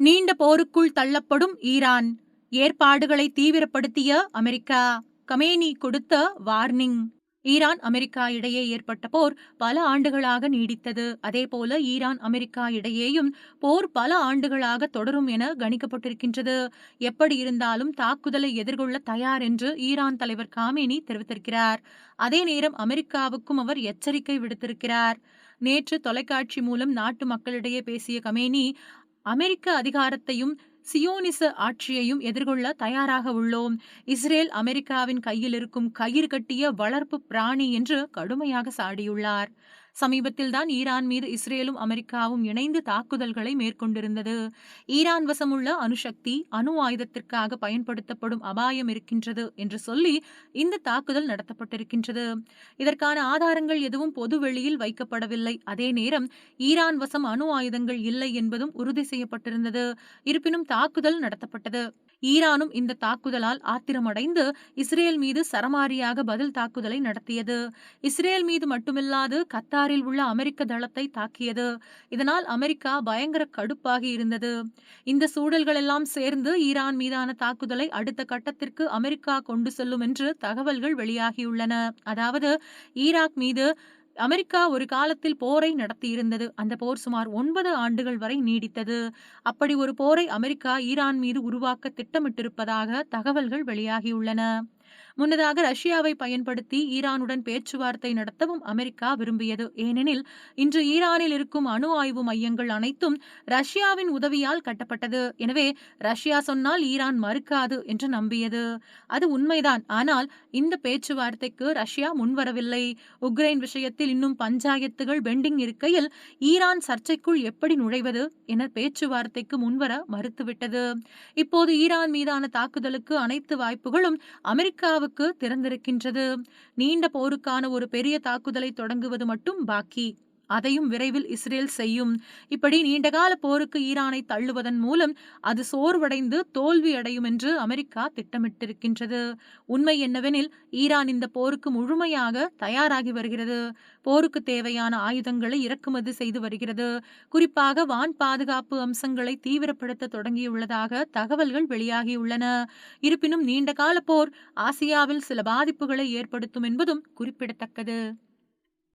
நீண்ட போருக்குள் தள்ளப்படும் ஈரான். ஏற்பாடுகளை தீவிரப்படுத்திய அமெரிக்கா. கமேனி கொடுத்த வார்னிங். ஈரான் அமெரிக்கா இடையே ஏற்பட்ட போர் பல ஆண்டுகளாக நீடித்தது. அதேபோல ஈரான் அமெரிக்கா இடையேயும் போர் பல ஆண்டுகளாக தொடரும் என கணிக்கப்பட்டிருக்கின்றது. எப்படி இருந்தாலும் தாக்குதலை எதிர்கொள்ள தயார் என்று ஈரான் தலைவர் காமேனி தெரிவித்திருக்கிறார். அதே நேரம் அமெரிக்காவுக்கும் அவர் எச்சரிக்கை விடுத்திருக்கிறார். நேற்று தொலைக்காட்சி மூலம் நாட்டு மக்களிடையே பேசிய கமேனி அமெரிக்க அதிகாரத்தையும் சியோனிச ஆட்சியையும் எதிர்கொள்ள தயாராக உள்ளோம். இஸ்ரேல் அமெரிக்காவின் கையில் இருக்கும் கயிறு கட்டிய வளர்ப்பு பிராணி என்று கடுமையாக சாடியுள்ளார். சமீபத்தில்தான் ஈரான் மீது இஸ்ரேலும் அமெரிக்காவும் இணைந்து தாக்குதல்களை மேற்கொண்டிருந்தது. ஈரான் வசமுள்ள அணுசக்தி அணு ஆயுதத்திற்காக பயன்படுத்தப்படும் அபாயம் இருக்கின்றது என்று சொல்லி இந்த தாக்குதல் நடத்தப்பட்டிருக்கின்றது. இதற்கான ஆதாரங்கள் எதுவும் பொது வெளியில் வைக்கப்படவில்லை. அதே நேரம் ஈரான் வசம் அணு ஆயுதங்கள் இல்லை என்பதும் உறுதி செய்யப்பட்டிருந்தது. இருப்பினும் தாக்குதல் நடத்தப்பட்டது. ஈரானும் இந்த தாக்குதலால் ஆத்திரமடைந்து இஸ்ரேல் மீது சரமாரியாக பதில் தாக்குதலை நடத்தியது. இஸ்ரேல் மீது மட்டுமில்லாது கத்தாரில் உள்ள அமெரிக்க தளத்தை தாக்கியது. இதனால் அமெரிக்கா பயங்கர கடுப்பாகி இருந்தது. இந்த சூழல்கள் எல்லாம் சேர்ந்து ஈரான் மீதான தாக்குதலை அடுத்த கட்டத்திற்கு அமெரிக்கா கொண்டு செல்லும் என்று தகவல்கள் வெளியாகியுள்ளன. அதாவது ஈராக் மீது அமெரிக்கா ஒரு காலத்தில் போரை நடத்தியிருந்தது. அந்த போர் சுமார் ஒன்பது ஆண்டுகள் வரை நீடித்தது. அப்படி ஒரு போரை அமெரிக்கா ஈரான் மீது உருவாக்க திட்டமிட்டிருப்பதாக தகவல்கள் வெளியாகியுள்ளன. முன்னதாக ரஷ்யாவை பயன்படுத்தி ஈரானுடன் பேச்சுவார்த்தை நடத்தவும் அமெரிக்கா விரும்பியது. ஏனெனில் இன்று ஈரானில் இருக்கும் அணு ஆய்வு மையங்கள் அனைத்தும் ரஷ்யாவின் உதவியால் கட்டப்பட்டது. எனவே ரஷ்யா சொன்னால் ஈரான் மறுக்காது என்று நம்பியது. அது உண்மைதான். ஆனால் இந்த பேச்சுவார்த்தைக்கு ரஷ்யா முன்வரவில்லை. உக்ரைன் விஷயத்தில் இன்னும் பஞ்சாயத்துகள் பெண்டிங் இருக்கையில் ஈரான் சர்ச்சைக்குள் எப்படி நுழைவது என பேச்சுவார்த்தைக்கு முன்வர மறுத்துவிட்டது. இப்போது ஈரான் மீதான தாக்குதலுக்கு அனைத்து வாய்ப்புகளும் அமெரிக்காவுக்கு இந்தியாவுக்கு திறந்திருக்கின்றது. நீண்ட போருக்கான ஒரு பெரிய தாக்குதலை தொடங்குவது மட்டும் பாக்கி. அதையும் விரைவில் இஸ்ரேல் செய்யும். இப்படி நீண்டகால போருக்கு ஈரானை தள்ளுவதன் மூலம் அது சோர்வடைந்து தோல்வி அடையும் என்று அமெரிக்கா திட்டமிட்டிருக்கின்றது. உண்மை என்னவெனில் ஈரான் இந்த போருக்கு முழுமையாக தயாராகி வருகிறது. போருக்கு தேவையான ஆயுதங்களை இறக்குமதி செய்து வருகிறது. குறிப்பாக வான் பாதுகாப்பு அம்சங்களை தீவிரப்படுத்த தொடங்கியுள்ளதாக தகவல்கள் வெளியாகியுள்ளன. இருப்பினும் நீண்டகால போர் ஆசியாவில் சில பாதிப்புகளை ஏற்படுத்தும் என்பதும் குறிப்பிடத்தக்கது.